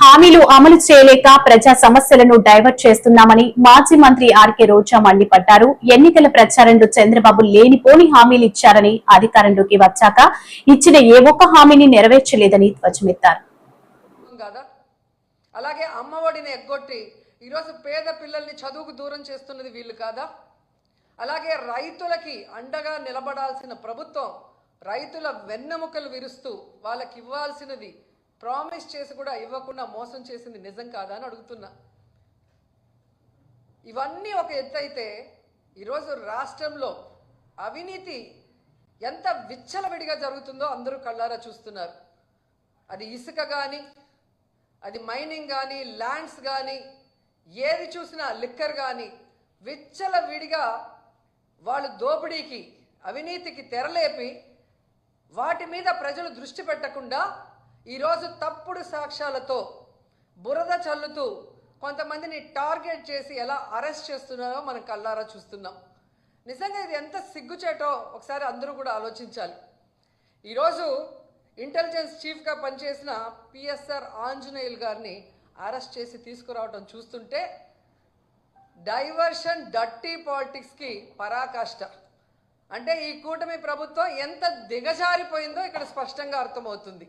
హామీలు అమలు చేయలేక ప్రజా సమస్యలను డైవర్ట్ చేస్తున్నామని మాజీ మంత్రి ఆర్కే రోజా మండిపడ్డారు. ఎన్నికల ప్రచారంలో చంద్రబాబు లేనిపోని హామీలు ఇచ్చారని అధికారంలోకి వచ్చాక ఇచ్చిన ఏ ఒక్క హామీని నెరవేర్చలేదని ధ్వజమెత్తారు. అలాగే అమ్మఒడిని ఎగ్గొట్టి ఈరోజు పేద పిల్లల్ని చదువుకు దూరం చేస్తున్నది వీళ్ళు కాదా? అలాగే రైతులకి అండగా నిలబడాల్సిన ప్రభుత్వం రైతుల వెన్నెముకలు విరుస్తూ వాళ్ళకి ఇవ్వాల్సినది ప్రామిస్ చేసి కూడా ఇవ్వకుండా మోసం చేసింది నిజం కాదా అని అడుగుతున్నా. ఇవన్నీ ఒక ఎత్తు అయితే ఈరోజు రాష్ట్రంలో అవినీతి ఎంత విచ్చలవిడిగా జరుగుతుందో అందరూ కళ్ళారా చూస్తున్నారు. అది ఇసుక కానీ అది మైనింగ్ కానీ ల్యాండ్స్ కానీ ఏది చూసినా లిక్కర్ కానీ విచ్చలవిడిగా వాళ్ళు దోపిడీకి అవినీతికి తెరలేపి వాటి మీద ప్రజలు దృష్టి పెట్టకుండా ఈరోజు తప్పుడు సాక్ష్యాలతో బురద చల్లుతూ కొంతమందిని టార్గెట్ చేసి ఎలా అరెస్ట్ చేస్తున్నారో మనం కల్లారా చూస్తున్నాం. నిజంగా ఇది ఎంత సిగ్గుచేటో ఒకసారి అందరూ కూడా ఆలోచించాలి. ఈరోజు ఇంటెలిజెన్స్ చీఫ్గా పనిచేసిన పిఎస్ఆర్ ఆంజనేయులు గారిని అరెస్ట్ చేసి తీసుకురావడం చూస్తుంటే డైవర్షన్ డట్టి పాలిటిక్స్కి పరాకాష్ట. అంటే ఈ కూటమి ప్రభుత్వం ఎంత దిగజారిపోయిందో ఇక్కడ స్పష్టంగా అర్థమవుతుంది.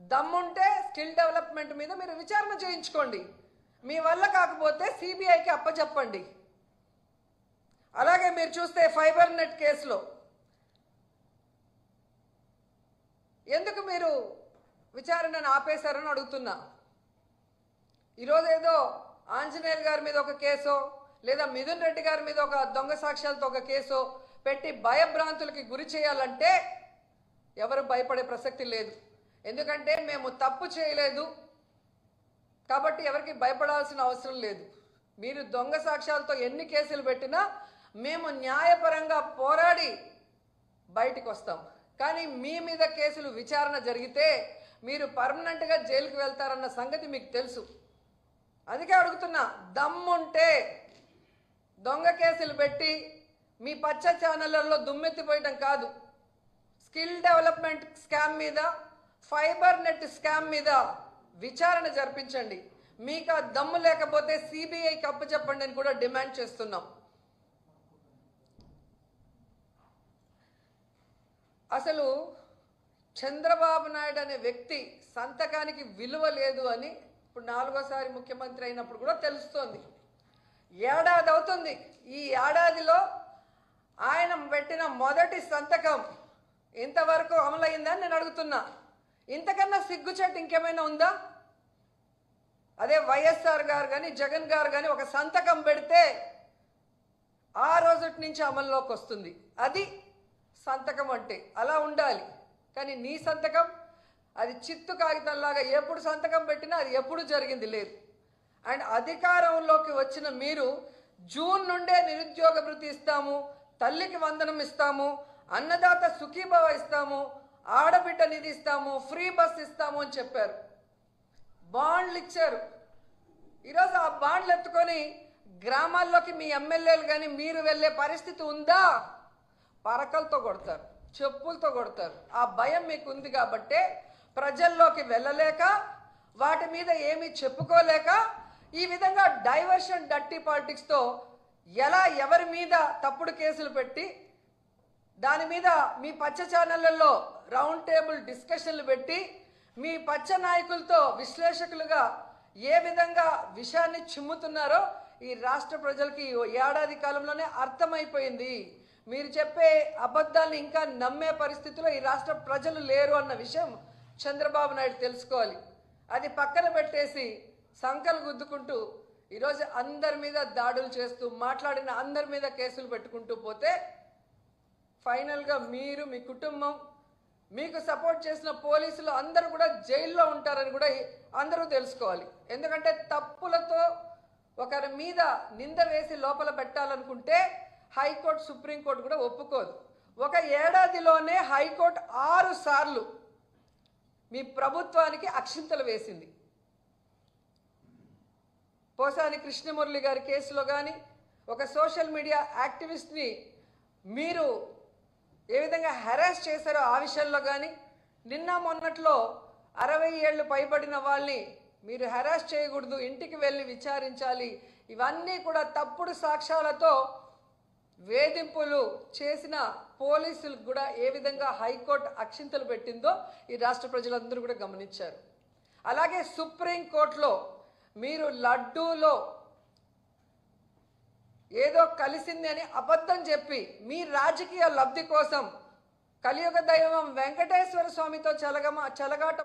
దమ్ముంటే స్కిల్ డెవలప్మెంట్ మీద మీరు విచారణ చేయించుకోండి. మీ వల్ల కాకపోతే సిబిఐకి అప్పచెప్పండి. అలాగే మీరు చూస్తే ఫైబర్ నెట్ కేసులో ఎందుకు మీరు విచారణను ఆపేశారని అడుగుతున్నా. ఈరోజు ఏదో ఆంజనేయులు గారి మీద ఒక కేసో లేదా మిథున్ రెడ్డి గారి మీద ఒక దొంగ సాక్ష్యాలతో ఒక కేసో పెట్టి భయభ్రాంతులకి గురి చేయాలంటే ఎవరు భయపడే ప్రసక్తి లేదు. ఎందుకంటే మేము తప్పు చేయలేదు. కాబట్టి ఎవరికి భయపడాల్సిన అవసరం లేదు. మీరు దొంగ సాక్ష్యాలతో ఎన్ని కేసులు పెట్టినా మేము న్యాయపరంగా పోరాడి బయటికి వస్తాం కానీ మీ మీద కేసులు విచారణ జరిగితే మీరు పర్మనెంట్గా జైలుకి వెళ్తారన్న సంగతి మీకు తెలుసు. అందుకే అడుగుతున్నా దమ్ముంటే దొంగ కేసులు పెట్టి మీ పచ్చ ఛానళ్ళలో దుమ్మెత్తిపోయటం కాదు. స్కిల్ డెవలప్మెంట్ స్కామ్ మీద ఫైబర్ నెట్ స్కామ్ మీద విచారణ జరిపించండి. మీకు ఆ దమ్ము లేకపోతే సిబిఐకి అప్పచెప్పండి అని కూడా డిమాండ్ చేస్తున్నాం. అసలు చంద్రబాబు నాయుడు అనే వ్యక్తి సంతకానికి విలువ లేదు అని ఇప్పుడు నాలుగోసారి ముఖ్యమంత్రి అయినప్పుడు కూడా తెలుస్తోంది. ఏడాది అవుతుంది. ఈ ఏడాదిలో ఆయన పెట్టిన మొదటి సంతకం ఇంతవరకు అమలైందని నేను అడుగుతున్నా. ఇంతకన్నా సిగ్గుచేటు ఇంకేమైనా ఉందా? అదే వైఎస్ఆర్ గారు కానీ జగన్ గారు కానీ ఒక సంతకం పెడితే ఆ రోజుటి నుంచి అమల్లోకి వస్తుంది. అది సంతకం అంటే అలా ఉండాలి. కానీ నీ సంతకం అది చిత్తు కాగితంలాగా ఎప్పుడు సంతకం పెట్టినా అది ఎప్పుడు జరిగింది లేదు. అండ్ అధికారంలోకి వచ్చిన మీరు జూన్ నుండే నిరుద్యోగ భృతి ఇస్తాము తల్లికి వందనం ఇస్తాము అన్నదాత సుఖీభవ ఇస్తాము ఆడబిడ్డ నిధి ఇస్తాము ఫ్రీ బస్ ఇస్తాము అని చెప్పారు. బాండ్లు ఇచ్చారు. ఈరోజు ఆ బాండ్లు ఎత్తుకొని గ్రామాల్లోకి మీ ఎమ్మెల్యేలు కానీ మీరు వెళ్ళే పరిస్థితి ఉందా? పరకలతో కొడతారు చెప్పులతో కొడతారు. ఆ భయం మీకు ఉంది కాబట్టే ప్రజల్లోకి వెళ్ళలేక వాటి మీద ఏమీ చెప్పుకోలేక ఈ విధంగా డైవర్షన్ డట్టి పాలిటిక్స్తో ఎలా ఎవరి మీద తప్పుడు కేసులు పెట్టి దాని మీద మీ పచ్చ ఛానళ్ళలో రౌండ్ టేబుల్ డిస్కషన్లు పెట్టి మీ పచ్చ నాయకులతో విశ్లేషకులుగా ఏ విధంగా విషయాన్ని చిమ్ముతున్నారో ఈ రాష్ట్ర ప్రజలకి ఏడాది కాలంలోనే అర్థమైపోయింది. మీరు చెప్పే అబద్ధాలను ఇంకా నమ్మే పరిస్థితిలో ఈ రాష్ట్ర ప్రజలు లేరు అన్న విషయం చంద్రబాబు నాయుడు తెలుసుకోవాలి. అది పక్కన పెట్టేసి సంకలు గుద్దుకుంటూ ఈరోజు అందరి మీద దాడులు చేస్తూ మాట్లాడిన అందరి మీద కేసులు పెట్టుకుంటూ పోతే ఫైనల్గా మీరు మీ కుటుంబం మీకు సపోర్ట్ చేసిన పోలీసులు అందరూ కూడా జైల్లో ఉంటారని కూడా అందరూ తెలుసుకోవాలి. ఎందుకంటే తప్పులతో ఒకరి మీద నింద వేసి లోపల పెట్టాలనుకుంటే హైకోర్టు సుప్రీంకోర్టు కూడా ఒప్పుకోదు. ఒక ఏడాదిలోనే హైకోర్టు ఆరు సార్లు మీ ప్రభుత్వానికి అక్షింతలు వేసింది. పోసాని కృష్ణమురళి గారి కేసులో కానీ ఒక సోషల్ మీడియా యాక్టివిస్ట్ని మీరు ఏ విధంగా హెరాస్ చేశారో ఆ విషయంలో కానీ నిన్న మొన్నట్లో అరవై ఏళ్ళు పైబడిన వాళ్ళని మీరు హెరాస్ చేయకూడదు ఇంటికి వెళ్ళి విచారించాలి ఇవన్నీ కూడా తప్పుడు సాక్ష్యాలతో వేధింపులు చేసిన పోలీసులకు కూడా ఏ విధంగా హైకోర్టు అక్షింతలు పెట్టిందో ఈ రాష్ట్ర ప్రజలందరూ కూడా గమనించారు. అలాగే సుప్రీంకోర్టులో మీరు లడ్డూలో ఏదో కలిసింది అని అబద్ధం చెప్పి మీ రాజకీయ లబ్ధి కోసం కలియుగ దైవం వెంకటేశ్వర స్వామితో చలగమ చలగాట